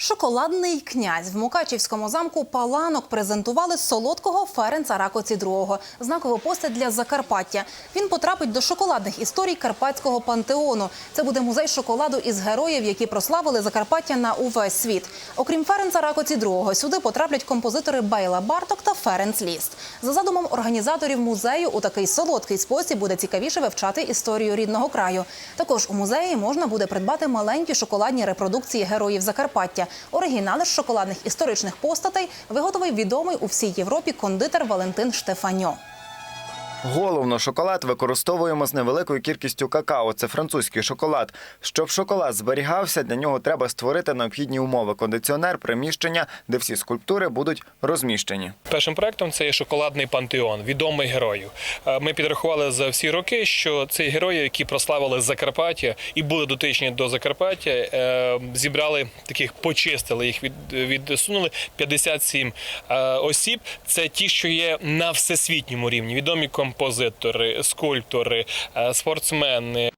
Шоколадний князь в Мукачівському замку Паланок презентували солодкого Ференца Ракоці II, знакову постать для Закарпаття. Він потрапить до шоколадних історій карпатського пантеону. Це буде музей шоколаду із героїв, які прославили Закарпаття на увесь світ. Окрім Ференца Ракоці II, сюди потраплять композитори Бейла Барток та Ференц Ліст. За задумом організаторів музею, у такий солодкий спосіб буде цікавіше вивчати історію рідного краю. Також у музеї можна буде придбати маленькі шоколадні репродукції героїв Закарпаття. Оригінали з шоколадних історичних постатей виготовив відомий у всій Європі кондитер Валентин Штефаньо. Головно, шоколад використовуємо з невеликою кількістю какао. Це французький шоколад. Щоб шоколад зберігався, для нього треба створити необхідні умови: кондиціонер, приміщення, де всі скульптури будуть розміщені. Першим проектом це є шоколадний пантеон, відомий героїв. Е, Ми підрахували за всі роки, що це герої, які прославили Закарпаття і були дотичні до Закарпаття, е, зібрали таких, почистили їх від відсунули 57 е, осіб. Це ті, що є на всесвітньому рівні. Відомі композитори, скульптори, е, спортсмени.